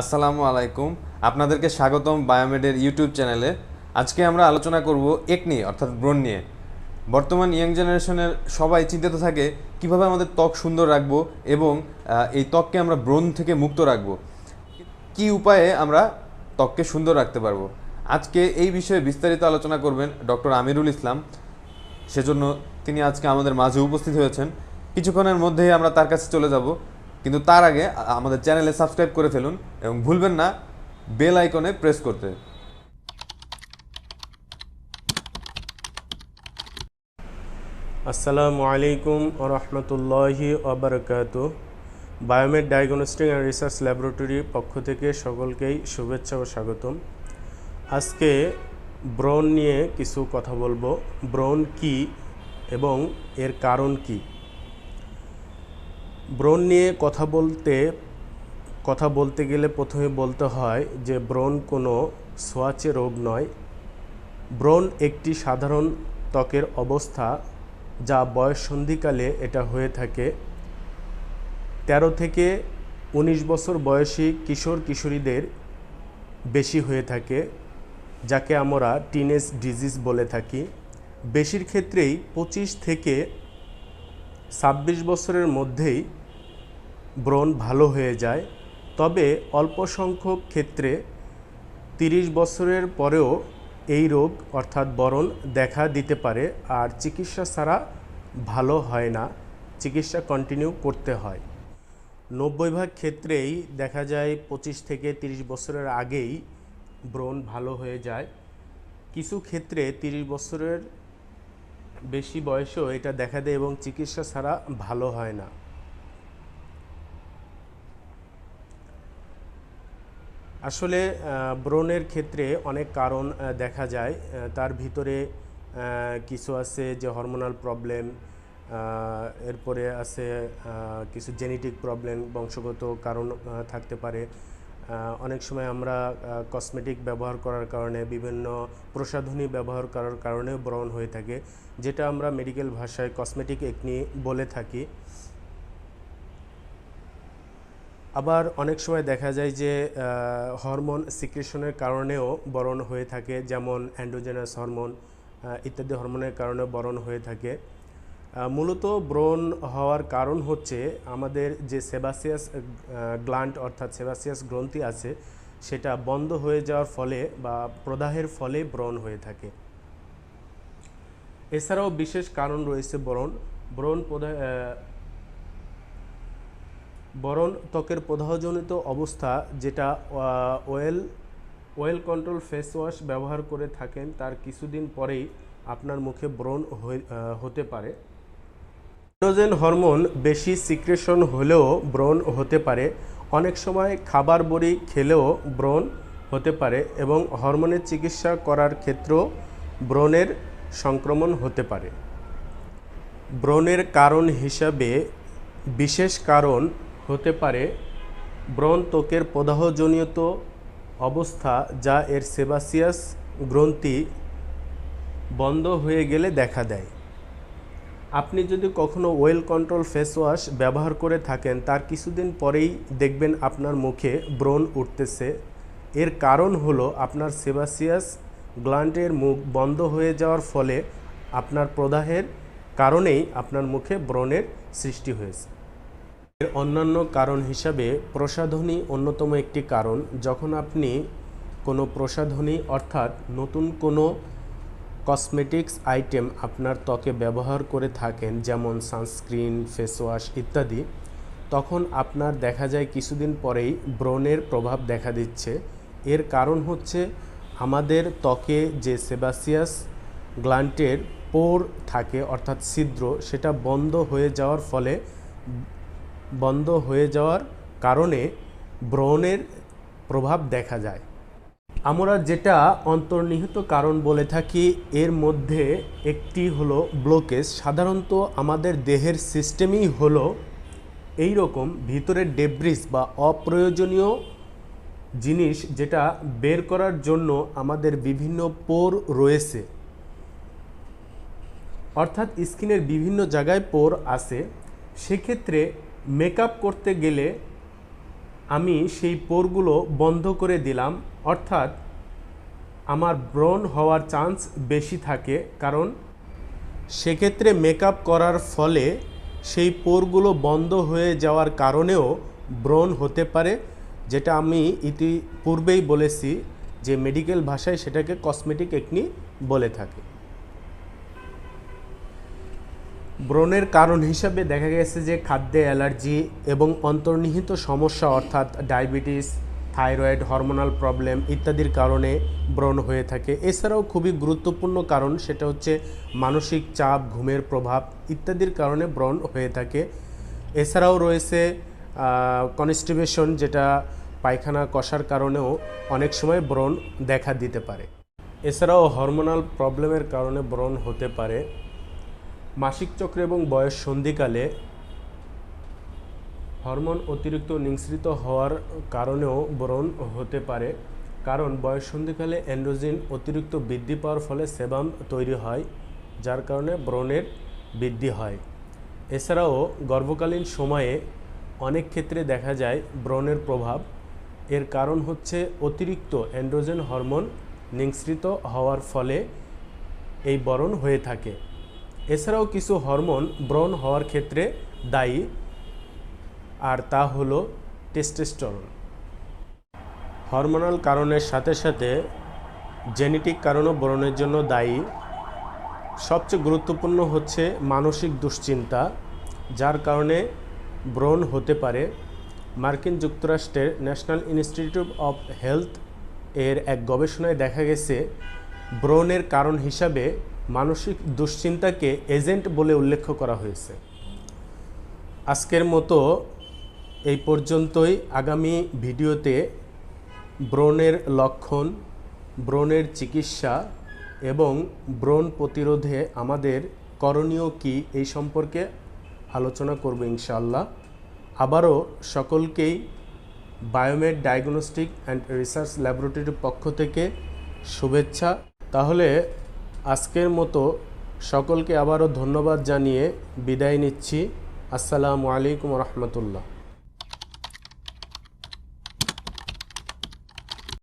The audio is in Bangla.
আসসালামু আলাইকুম। আপনাদেরকে স্বাগতম বায়োমেডের ইউটিউব চ্যানেলে। আজকে আমরা আলোচনা করব এক নিয়ে অর্থাৎ ব্রণ নিয়ে। বর্তমান ইয়াং জেনারেশনের সবাই চিন্তিত থাকে, কীভাবে আমাদের ত্বক সুন্দর রাখব এবং এই ত্বককে আমরা ব্রণ থেকে মুক্ত রাখব। কি উপায়ে আমরা ত্বককে সুন্দর রাখতে পারব? আজকে এই বিষয়ে বিস্তারিত আলোচনা করবেন ডক্টর আমিরুল ইসলাম। সেজন্য তিনি আজকে আমাদের মাঝে উপস্থিত হয়েছেন। কিছুক্ষণের মধ্যেই আমরা তার কাছে চলে যাব। কিন্তু তার আগে আমাদের চ্যানেলে সাবস্ক্রাইব করে ফেলুন এবং ভুলবেন না, বেল আইকনে প্রেস করতে। আসসালামু আলাইকুম রহমতুল্লাহি ওবরাকাত Biomed diagnostic and research laboratory পক্ষ থেকে সকলকেই শুভেচ্ছা ও স্বাগতম। আজকে ব্রণ নিয়ে কিছু কথা বলব। ব্রণ কি এবং এর কারণ কি? ব্রণ নিয়ে কথা বলতে কথা বলতে গেলে প্রথমে বলতে হয় যে ব্রণ কোনো সোয়াচে রোগ নয়। ব্রণ একটি সাধারণ ত্বকের অবস্থা যা বয়স সন্ধিকালে এটা হয়ে থাকে। তেরো থেকে উনিশ বছর বয়সী কিশোর কিশোরীদের বেশি হয়ে থাকে, যাকে আমরা টিনেজ ডিজিজ বলে থাকি। বেশির ক্ষেত্রেই পঁচিশ থেকে ছাব্বিশ বছরের মধ্যেই ব্রণ ভালো হয়ে যায়। তবে অল্প সংখ্যক ক্ষেত্রে তিরিশ বছরের পরেও এই রোগ অর্থাৎ বরণ দেখা দিতে পারে আর চিকিৎসা ছাড়া ভালো হয় না। চিকিৎসা কন্টিনিউ করতে হয়। নব্বই ভাগ ক্ষেত্রেই দেখা যায় পঁচিশ থেকে তিরিশ বছরের আগেই ব্রণ ভালো হয়ে যায়। কিছু ক্ষেত্রে তিরিশ বছরের বেশি বয়সেও এটা দেখা দেয় এবং চিকিৎসা ছাড়া ভালো হয় না। আসলে ব্রণের ক্ষেত্রে অনেক কারণ দেখা যায়। তার ভিতরে কিছু আছে যে হরমোনাল প্রবলেম এরপরে আছে কিছু জেনেটিক প্রবলেম বংশগত কারণ থাকতে পারে। অনেক সময় আমরা কসমেটিক ব্যবহার করার কারণে, বিভিন্ন প্রসাধনী ব্যবহার করার কারণেও ব্রণ হয়ে থাকে, যেটা আমরা মেডিকেল ভাষায় কসমেটিক একনি বলে থাকি। আবার অনেক সময় দেখা যায় যে হরমোন সিক্রেশনের কারণেও বরণ হয়ে থাকে, যেমন অ্যান্ড্রোজেনাস হরমোন ইত্যাদি হরমোনের কারণে বরণ হয়ে থাকে। মূলত ব্রণ হওয়ার কারণ হচ্ছে আমাদের যে সেবাসিয়াস গ্লান্ট অর্থাৎ সেবাসিয়াস গ্রন্থি আছে, সেটা বন্ধ হয়ে যাওয়ার ফলে বা প্রদাহের ফলে ব্রণ হয়ে থাকে। এছাড়াও বিশেষ কারণ রয়েছে ব্রণ ব্রণ প্রদাহ বরণ ত্বকের প্রদাহজনিত অবস্থা যেটা well well control face wash ব্যবহার করে থাকেন, তার কিছুদিন পরেই আপনার মুখে ব্রণ হতে পারে। এস্ট্রোজেন হরমোন বেশি সিক্রেশন হলেও ব্রণ হতে পারে। অনেক সময় খাবার বড়ি খেলেও ব্রণ হতে পারে এবং হরমোনের চিকিৎসা করার ক্ষেত্রেও ব্রণের সংক্রমণ হতে পারে। ব্রণের কারণ হিসাবে বিশেষ কারণ হতে পারে ব্রণ ত্বকের প্রদাহজনিত অবস্থা যা এর সেবাসিয়াস গ্রন্থি বন্ধ হয়ে গেলে দেখা দেয়। আপনি যদি কখনো ওয়েল কন্ট্রোল ফেস ওয়াশ ব্যবহার করে থাকেন, তার কিছুদিন পরেই দেখবেন আপনার মুখে ব্রণ উঠতেছে। এর কারণ হলো আপনার সেবাসিয়াস গ্ল্যান্ডের মুখ বন্ধ হয়ে যাওয়ার ফলে আপনার প্রদাহের কারণেই আপনার মুখে ব্রণের সৃষ্টি হয়েছে। এর অন্যান্য কারণ হিসাবে প্রসাধনী অন্যতম একটি কারণ, যখন আপনি কোনো প্রসাধনী অর্থাৎ নতুন কোনো কসমেটিক্স আইটেম আপনার ত্বকে ব্যবহার করে থাকেন, যেমন সানস্ক্রিন, ফেস ওয়াশ ইত্যাদি, তখন আপনার দেখা যায় কিছুদিন পরেই ব্রণের প্রভাব দেখা দিচ্ছে। এর কারণ হচ্ছে আমাদের ত্বকে যে সেবাসিয়াস গ্ল্যান্টের পোর থাকে, অর্থাৎ ছিদ্র, সেটা বন্ধ হয়ে যাওয়ার ফলে, বন্ধ হয়ে যাওয়ার কারণে ব্রণের প্রভাব দেখা যায়। আমরা যেটা অন্তর্নিহিত কারণ বলে থাকি, এর মধ্যে একটি হলো ব্লকেজ। সাধারণত আমাদের দেহের সিস্টেমই হলো এই রকম ভিতরের ডেব্রিস বা অপ্রয়োজনীয় জিনিস যেটা বের করার জন্য আমাদের বিভিন্ন পোর রয়েছে। অর্থাৎ স্কিনের বিভিন্ন জায়গায় পোর আছে। সেক্ষেত্রে মেকআপ করতে গেলে আমি সেই পোরগুলো বন্ধ করে দিলাম, অর্থাৎ আমার ব্রণ হওয়ার চান্স বেশি থাকে, কারণ সেক্ষেত্রে মেকআপ করার ফলে সেই পোরগুলো বন্ধ হয়ে যাওয়ার কারণেও ব্রণ হতে পারে, যেটা আমি ইতিপূর্বেই বলেছি যে মেডিকেল ভাষায় সেটাকে কসমেটিক একনি বলে থাকে। ব্রণের কারণ হিসাবে দেখা গেছে যে খাদ্যে অ্যালার্জি এবং অন্তর্নিহিত সমস্যা অর্থাৎ ডায়াবেটিস, থাইরয়েড, হরমোনাল প্রবলেম ইত্যাদির কারণে ব্রণ হয়ে থাকে। এছাড়াও খুবই গুরুত্বপূর্ণ কারণ সেটা হচ্ছে মানসিক চাপ, ঘুমের প্রভাব ইত্যাদির কারণে ব্রণ হয়ে থাকে। এছাড়াও রয়েছে কনস্টিবেশন যেটা পায়খানা কষার কারণেও অনেক সময় ব্রণ দেখা দিতে পারে। এছাড়াও হরমোনাল প্রবলেমের কারণে ব্রণ হতে পারে। মাসিক চক্র এবং বয়স সন্ধিকালে হরমোন অতিরিক্ত নিঃসৃত হওয়ার কারণেও ব্রণ হতে পারে, কারণ বয়স সন্ধিকালে অ্যান্ড্রোজিন অতিরিক্ত বৃদ্ধি পাওয়ার ফলে সেবাম তৈরি হয়, যার কারণে ব্রণের বৃদ্ধি হয়। এছাড়াও গর্ভকালীন সময়ে অনেক ক্ষেত্রে দেখা যায় ব্রণের প্রভাব। এর কারণ হচ্ছে অতিরিক্ত অ্যান্ড্রোজেন হরমোন নিঃসৃত হওয়ার ফলে এই বরণ হয়ে থাকে। এছাড়াও কিছু হরমোন ব্রণ হওয়ার ক্ষেত্রে দায়ী, আর তা হলো টেস্টোস্টেরন হরমোনাল কারণের সাথে সাথে জেনেটিক কারণও ব্রণের জন্য দায়ী। সবচেয়ে গুরুত্বপূর্ণ হচ্ছে মানসিক দুশ্চিন্তা, যার কারণে ব্রণ হতে পারে। মার্কিন যুক্তরাষ্ট্রের ন্যাশনাল ইনস্টিটিউট অফ হেলথ এর এক গবেষণায় দেখা গেছে, ব্রণের কারণ হিসাবে মানসিক দুশ্চিন্তাকে এজেন্ট বলে উল্লেখ করা হয়েছে। আজকের মতো এই পর্যন্তই। আগামী ভিডিওতে ব্রণের লক্ষণ, ব্রণের চিকিৎসা এবং ব্রণ প্রতিরোধে আমাদের করণীয় কি এই সম্পর্কে আলোচনা করব ইনশাআল্লাহ। আবারও সকলকেই বায়োমেড ডায়াগনস্টিক অ্যান্ড রিসার্চ ল্যাবরেটরির পক্ষ থেকে শুভেচ্ছা। তাহলে আজকের মতো সকলকে আবারও ধন্যবাদ জানিয়ে বিদায় নিচ্ছি। আসসালামু আলাইকুম রহমতুল্লাহ।